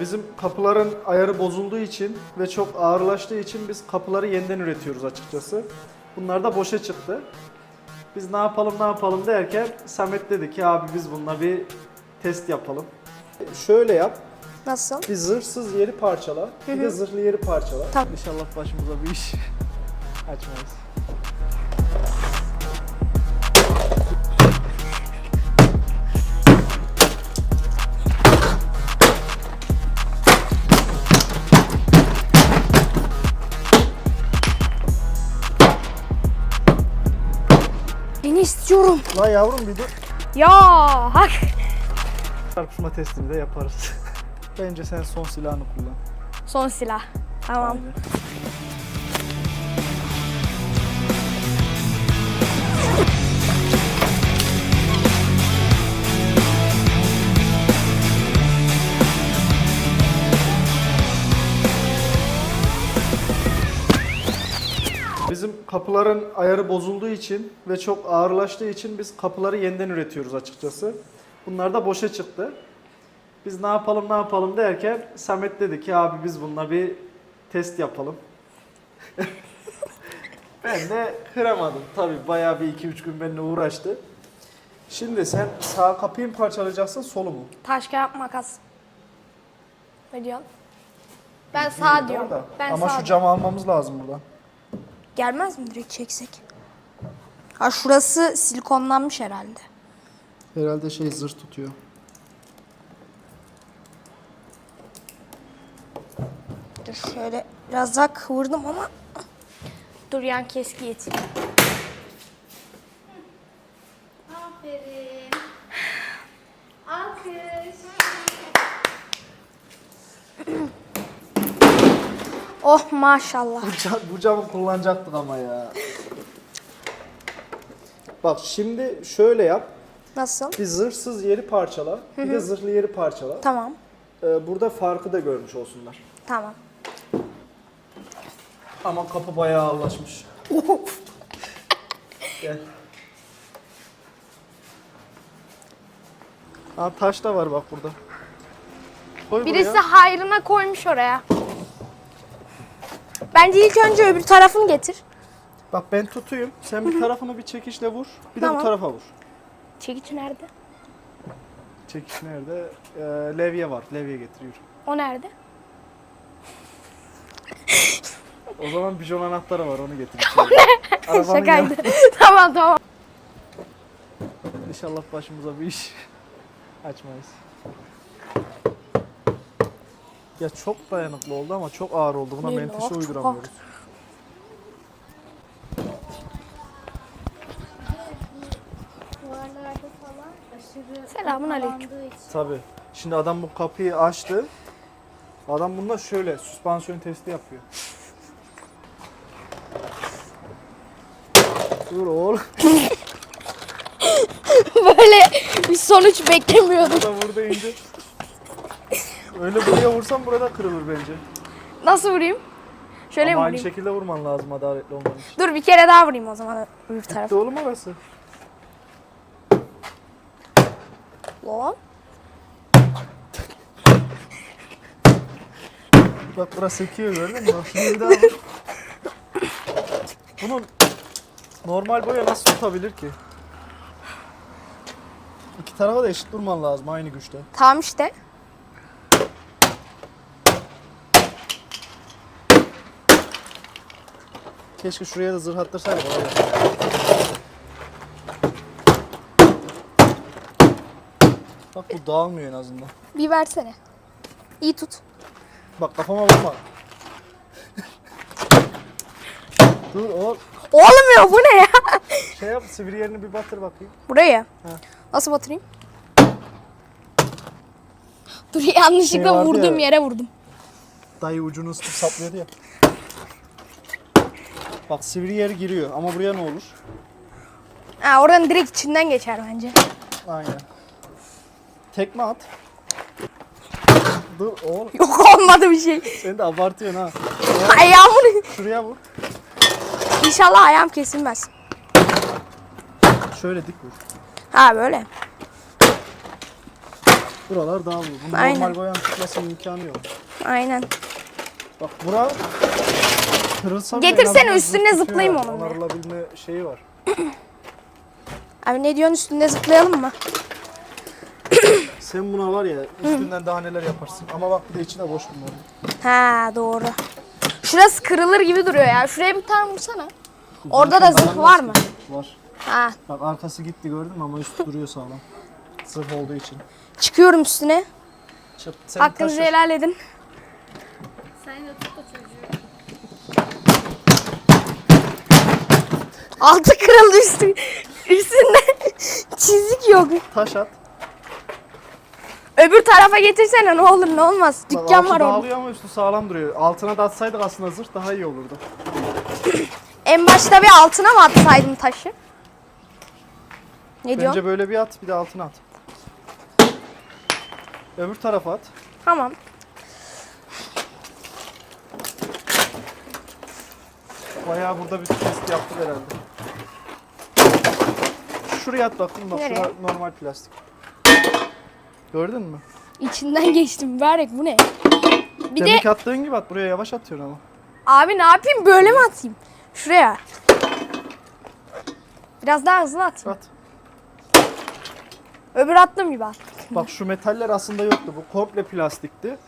Bizim kapıların ayarı bozulduğu için ve çok ağırlaştığı için biz kapıları yeniden üretiyoruz açıkçası. Bunlar da boşa çıktı. Biz ne yapalım ne yapalım derken Samet dedi ki abi biz bununla bir test yapalım. Şöyle yap. Nasıl? Bir zırhsız yeri parçala. Bir de zırhlı yeri parçala. Tamam. İnşallah başımıza bir iş açmayız. İstiyorum. Lan yavrum bir dur. Ya hak. Çarpışma testini de yaparız. Bence sen son silahını kullan. Son silah. Tamam. Aynen. Kapıların ayarı bozulduğu için ve çok ağırlaştığı için biz kapıları yeniden üretiyoruz açıkçası. Bunlar da boşa çıktı. Biz ne yapalım ne yapalım derken Samet dedi ki abi biz bununla bir test yapalım. ben de kıramadım. Tabii bayağı bir 2-3 gün benimle uğraştı. Şimdi sen sağ kapıyı mı parçalayacaksın solu mu? Taş kağıt makas. Ne diyorsun? Ben sağ diyorum. Ben Ama sağ şu camı almamız lazım buradan. Gelmez mi direkt çeksek? Ha şurası silikonlanmış herhalde. Herhalde şey zırh tutuyor. Dur şöyle biraz daha kıvırdım ama dur yan keski yetin. Oh maşallah. Bu, cam, bu camı kullanacaktık ama ya. Bak şimdi şöyle yap. Nasıl? Bir zırhsız yeri parçala. Bir de zırhlı yeri parçala. Tamam. Ee, burada farkı da görmüş olsunlar. Tamam. Ama kapı bayağı ağırlaşmış. Gel. Aa, taş da var bak burada. Koy Birisi buraya. hayrına koymuş oraya. Bence ilk önce öbür tarafını getir. Bak ben tutayım. Sen bir tarafını bir çekişle vur. Bir de Tamam. bu tarafa vur. Çekiç nerede? Çekiş nerede? Ee, levye var. Levye getiriyor. O nerede? O zaman bijon anahtarı var onu getir. içeri. Arabanın Şakaydı. yanı- tamam tamam. İnşallah başımıza bir iş açmayız. Ya çok dayanıklı oldu ama çok ağır oldu. Buna Değil, menteşe çok uyduramıyoruz. Selamun aleyküm. Tabii. Şimdi adam bu kapıyı açtı. Adam bunda şöyle süspansiyon testi yapıyor. Dur oğlum. Böyle bir sonuç beklemiyordum. Burada vurdu ince. Öyle buraya vursan burada kırılır bence. Nasıl vurayım? Şöyle Ama mi aynı vurayım? şekilde vurman lazım adaletli olman için. Dur bir kere daha vurayım o zaman öbür tarafa. oğlum orası. Lan. Bak burası sekiyor gördün mü? Bak Şunu bir daha vur. Bunun normal boya nasıl tutabilir ki? İki tarafa da eşit durman lazım aynı güçte. Tamam işte. Keşke şuraya da zırh attırsaydık. valla. Bak bu dağılmıyor en azından. Bir versene. İyi tut. Bak kafama vurma. Dur oğlum. Olmuyor bu ne ya? Şey yap sivri yerini bir batır bakayım. Buraya. Ha. Nasıl batırayım? Dur yanlışlıkla Şey vardı vurdum ya. yere vurdum. Dayı ucunu ısıtıp saplıyordu ya. Bak sivri yer giriyor ama buraya ne olur? Ha oranın direkt içinden geçer bence. Aynen. Tekme at. Dur oğlum Yok olmadı bir şey. sen de abartıyorsun ha. Ayağımın Şuraya vur. İnşallah ayağım kesilmez. Şöyle dik vur. Ha böyle. Buralar dağılıyor. Bunun Aynen. normal boyanın tutmasının imkanı yok. Aynen. Bak bura kırılsa bile Getirsene, azından üstüne zıplayayım onun be. Onarılabilme şeyi var. Abi ne diyorsun üstünde zıplayalım mı? Sen buna var ya üstünden daha neler yaparsın. Ama bak bir de içine boş bunların. Ha doğru. Şurası kırılır gibi duruyor ya. Şuraya bir tane vursana. Orada da zırh var mı? Var. Ha. Bak arkası gitti gördün mü ama üstü duruyor sağlam. Zırh olduğu için. Çıkıyorum üstüne. Çık, sen Hakkınızı taşı. helal edin. Sen de tut da çocuğu. Altı kırıldı üstü. Üstünde çizik yok. Taş at. Öbür tarafa getirsene ne olur ne olmaz. Bak, Dükkan altı var orada. dağılıyor ama üstü sağlam duruyor. Altına da atsaydık aslında zırh daha iyi olurdu. En başta bir altına mı atsaydım taşı? Ne diyorsun? Bence böyle bir at bir de altına at. Öbür tarafa at. Tamam. Bayağı burada bir test yaptık herhalde. Şuraya at bakayım bak Nereye? şura normal plastik. Gördün mü? İçinden geçtim mübarek bu ne? Bir de Demek attığın gibi at buraya yavaş atıyorsun ama. abi ne yapayım böyle mi atayım? Şuraya. Biraz daha hızlı at. At. Öbür attığım gibi at. Bak şu metaller aslında yoktu. Bu komple plastikti.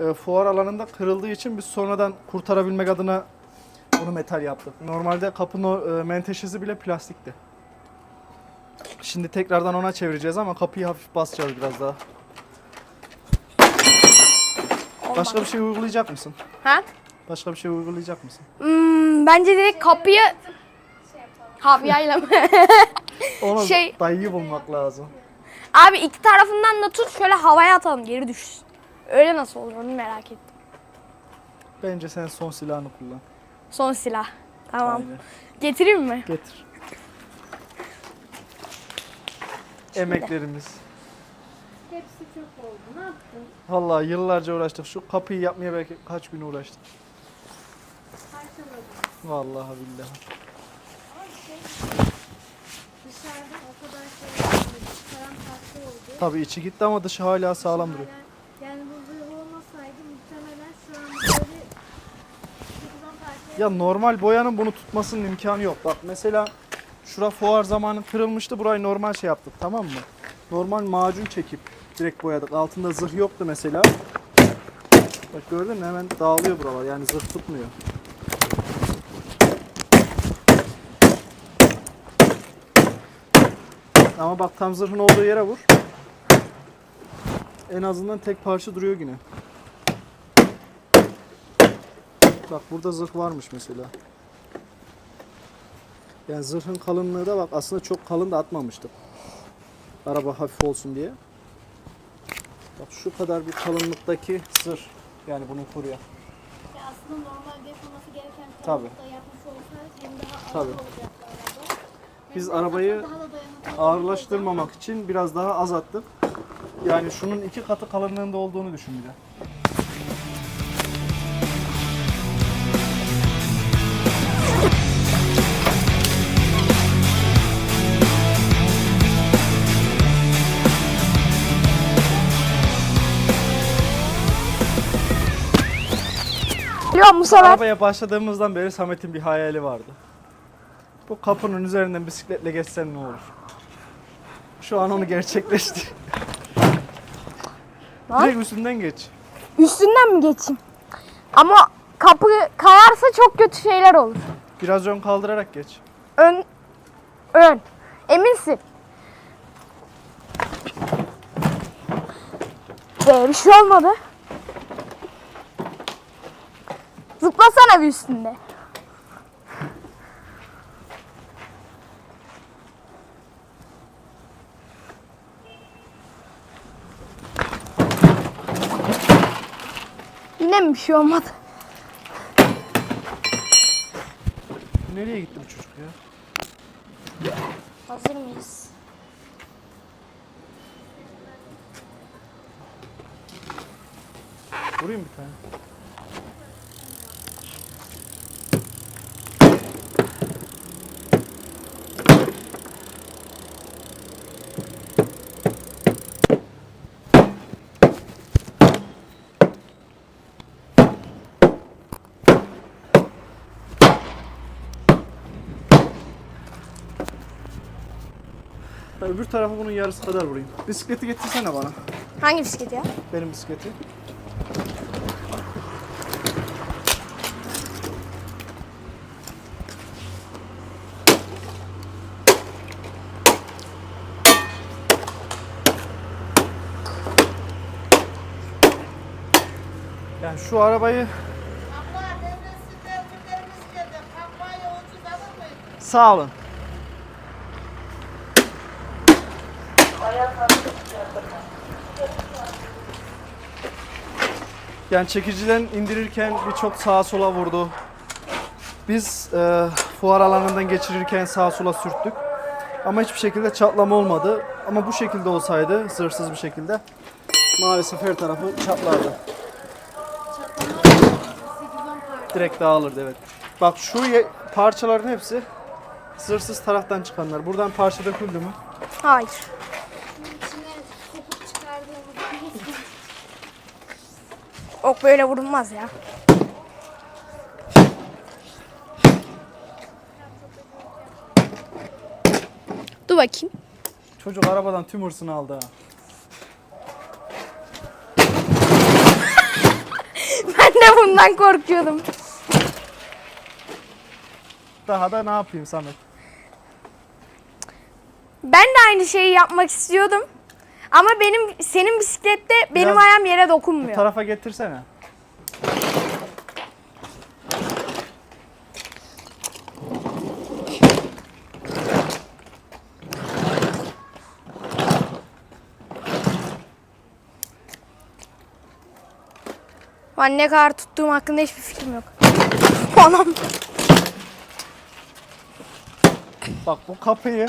Ee, fuar alanında kırıldığı için biz sonradan kurtarabilmek adına bunu metal yaptık. Normalde kapının e, menteşesi bile plastikti. Şimdi tekrardan ona çevireceğiz ama kapıyı hafif basacağız biraz daha. Başka bir şey uygulayacak mısın? Ha? Başka bir şey uygulayacak mısın? Hmm, bence direkt kapıyı Havyayla mı? Ona Şey- dayıyı bulmak lazım. Abi iki tarafından da tut şöyle havaya atalım geri düşsün. Öyle nasıl olur onu merak ettim. Bence sen son silahını kullan. Son silah. Tamam. Aynen. Getireyim mi? Getir. Emeklerimiz. Hepsi çöp oldu. Ne yaptın? Vallahi yıllarca uğraştık. Şu kapıyı yapmaya belki kaç gün uğraştık. Parçaladım. Vallahi billahi. Dışarıda o kadar şey oldu. Tabii içi gitti ama dışı hala sağlam duruyor. Hala- Yani bu zırh olmasaydı muhtemelen şu an böyle 8-10 parça Ya normal boyanın bunu tutmasının imkanı yok. Bak mesela şura fuar zamanı kırılmıştı. Burayı normal şey yaptık tamam mı? Normal macun çekip direkt boyadık. Altında zırh yoktu mesela. Bak gördün mü hemen dağılıyor buralar. Yani zırh tutmuyor. Ama bak tam zırhın olduğu yere vur. En azından tek parça duruyor yine. Bak burada zırh varmış mesela. Yani zırhın kalınlığı da bak aslında çok kalın da atmamıştık. Araba hafif olsun diye. Bak şu kadar bir kalınlıktaki zırh. Yani bunun kurya. Ya aslında normalde yapılması gereken Tabii. kalınlıkta yapmış olsaydı hem daha ağır Tabii. olacaktı araba. Hem Biz de arabayı daha da dayanıklı Ağırlaştırmamak için biraz daha az attık. Yani şunun iki katı kalınlığında olduğunu düşün bir de. Sefer. Arabaya başladığımızdan beri Samet'in bir hayali vardı. Bu kapının üzerinden bisikletle geçsen ne olur? Şu an onu gerçekleşti. Lan. Direkt üstünden geç. Üstünden mi geçeyim? Ama kapı kayarsa çok kötü şeyler olur. Biraz ön kaldırarak geç. Ön ön. Eminsin. Ee, bir şey olmadı. Zıplasana bir üstünde. Yine mi bir şey olmadı? Nereye gitti bu çocuk ya? Hazır mıyız? Vurayım bir tane. Öbür tarafı bunun yarısı kadar vurayım. Bisikleti getirsene bana. Hangi bisiklet ya? Benim bisikleti. Yani şu arabayı Abla devresinde Yani çekiciden indirirken birçok sağa sola vurdu. Biz e, fuar alanından geçirirken sağa sola sürttük. Ama hiçbir şekilde çatlama olmadı. Ama bu şekilde olsaydı, zırhsız bir şekilde maalesef her tarafı çatlardı. Çatlama 8-10 parça. Direkt dağılırdı evet. Bak şu parçaların hepsi zırhsız taraftan çıkanlar. Buradan parça döküldü mü? Hayır. Şunun içine sokup çıkardığımız Ok böyle vurulmaz ya. Dur bakayım. Çocuk arabadan tüm hırsını aldı ha. Ben de bundan korkuyordum. Daha da ne yapayım Samet? Ben de aynı şeyi yapmak istiyordum. Ama benim senin bisiklette benim Biraz- ayağım yere Bu dokunmuyor. tarafa getirsene. Ben ne kadar tuttuğum hakkında hiçbir fikrim yok. Anam. Bak bu kapıyı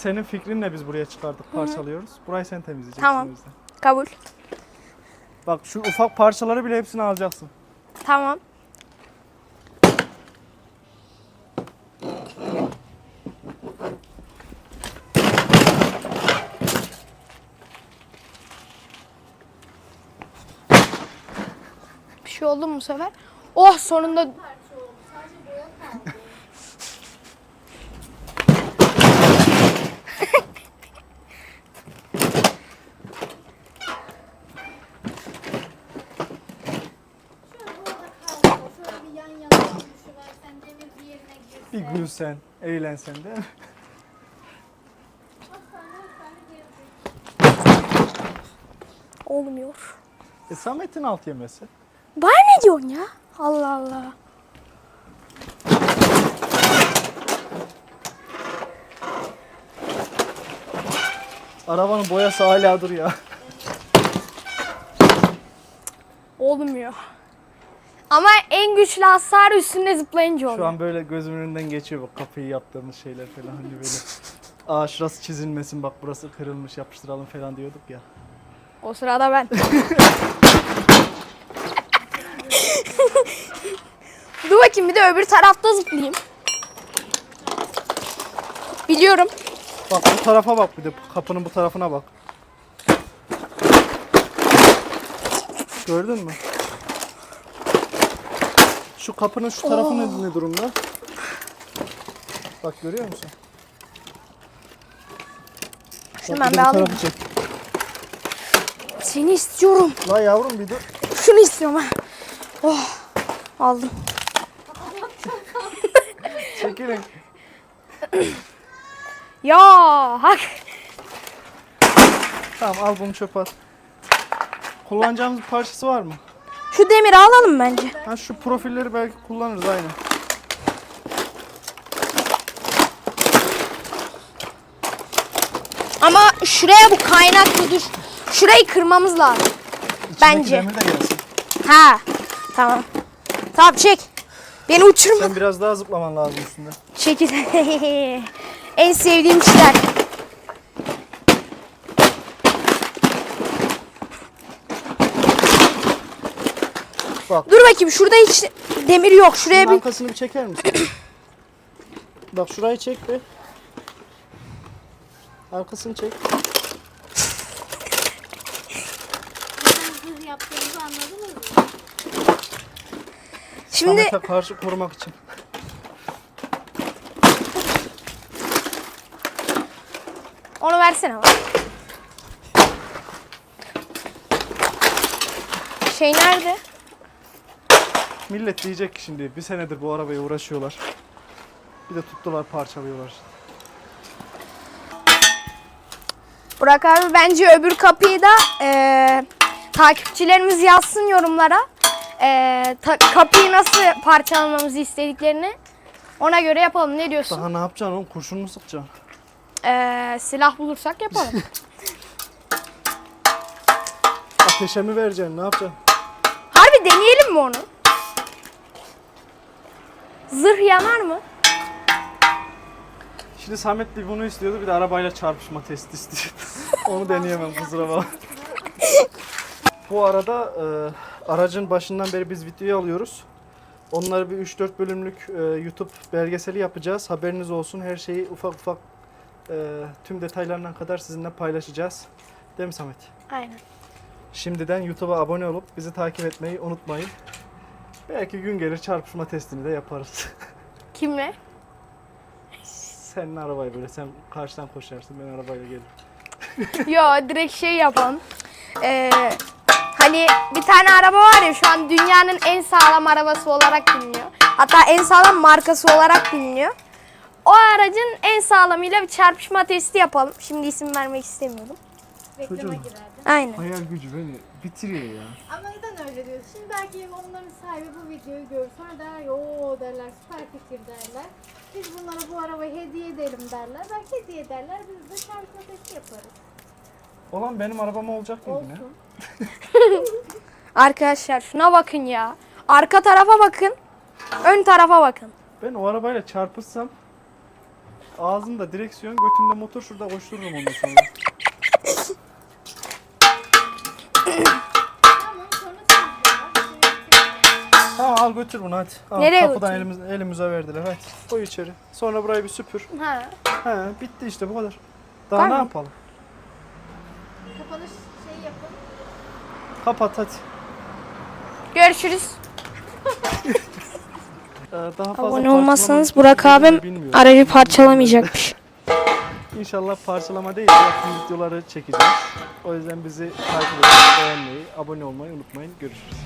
senin fikrinle biz buraya çıkardık, parçalıyoruz. Burayı sen temizleyeceksin. Tamam. o yüzden. Kabul. Bak şu ufak parçaları bile hepsini alacaksın. Tamam. Bir şey oldu mu bu sefer? Oh sonunda Şöyle orada kaldı. Şöyle bir yan yana düşüversen demir bir yerine girse. Bir gülsen, eğlensen değil mi? Olmuyor. E Samet'in alt yemesi. Bana ne diyorsun ya? Allah Allah. Arabanın boyası hala dur ya. Olmuyor. Ama en güçlü hasar üstünde zıplayınca oluyor. Şu an böyle gözümün önünden geçiyor bak kapıyı yaptığımız şeyler falan hani böyle. Aa şurası çizilmesin bak burası kırılmış yapıştıralım falan diyorduk ya. O sırada ben. Dur bakayım bir de öbür tarafta zıplayayım. Biliyorum. Bak bu tarafa bak bir de kapının bu tarafına bak. Gördün mü? Şu kapının şu tarafı ne, ne durumda? Bak görüyor musun? Bak, Şunu ben bir bir de bu alayım. tarafı çek. Seni istiyorum. La yavrum bir dur. Şunu istiyorum ha. Oh. Aldım. Çekilin. Ya hak. Tamam al bunu çöpe at. Kullanacağımız bir parçası var mı? Şu demiri alalım bence. Ha şu profilleri belki kullanırız aynı. Ama şuraya bu kaynaklı dur. Şurayı kırmamız lazım. İçindeki Bence. demir de gelsin. Ha. Tamam. Tamam çek. Beni uçurma. Sen biraz daha zıplaman lazım üstünde. Çekil. en sevdiğim işler. Bak. Dur bakayım şurada hiç demir yok. Şuraya bir arkasını bir çeker misin? Bak şurayı çek bir. Arkasını çek. Neden zırh yaptığımızı anladınız mı? şimdi Samet'e karşı korumak için. versene bak. Şey nerede? Millet diyecek ki şimdi bir senedir bu arabaya uğraşıyorlar. Bir de tuttular parçalıyorlar. Burak abi bence öbür kapıyı da eee, takipçilerimiz yazsın yorumlara. Eee, ta- kapıyı nasıl parçalamamızı istediklerini ona göre yapalım. Ne diyorsun? Daha ne yapacaksın oğlum? Kurşun mu sıkacaksın? Eee, silah bulursak yapalım. Ateşe mi vereceksin? Ne yapacaksın? Harbi deneyelim mi onu? Zırh yanar mı? Şimdi Samet de bunu istiyordu. Bir de arabayla çarpışma testi istiyor. Onu deneyemem kusura bakma. Bu arada e, aracın başından beri biz videoyu alıyoruz. Onları bir 3-4 bölümlük e, YouTube belgeseli yapacağız. Haberiniz olsun. Her şeyi ufak ufak e, tüm detaylarına kadar sizinle paylaşacağız. Değil mi Samet? Aynen. Şimdiden YouTube'a abone olup bizi takip etmeyi unutmayın. Belki gün gelir çarpışma testini de yaparız. Kimle? Senin arabayı böyle sen karşıdan koşarsın ben arabayla gelirim. Yo direkt şey yapalım. Eee, hani bir tane araba var ya şu an dünyanın en sağlam arabası olarak biliniyor. Hatta en sağlam markası olarak biliniyor. O aracın en sağlamıyla bir çarpışma testi yapalım. Şimdi isim vermek istemiyorum. Reklama Çocuğum. girerdi. Aynen. Hayal gücü beni bitiriyor ya. Ama neden öyle diyorsun? Şimdi belki onların sahibi bu videoyu görür. Sonra der ya ooo derler süper fikir derler. Biz bunlara bu arabayı hediye edelim derler. Belki hediye ederler. Biz de çarpma testi yaparız. Olan benim arabam olacak mı yine? Olsun. Arkadaşlar şuna bakın ya. Arka tarafa bakın. Ön tarafa bakın. Ben o arabayla çarpışsam ağzımda direksiyon, götümde motor şurada koştururum ondan sonra. Tamam sonra temizler. tamam al götür bunu hadi. Al, Nereye kapıdan götüreyim? elimiz, elimize verdiler hadi. Koy içeri. Sonra burayı bir süpür. Ha. He bitti işte bu kadar. Daha Var ne mı? yapalım? Kapanış şeyi yapın. Kapat hadi. Görüşürüz. Ee, daha fazla Abone olmazsanız parçalama Burak abim bilmiyorum. aracı parçalamayacakmış. İnşallah parçalama değil, yakın videoları çekeceğiz. O yüzden bizi takip edip beğenmeyi, abone olmayı unutmayın. Görüşürüz.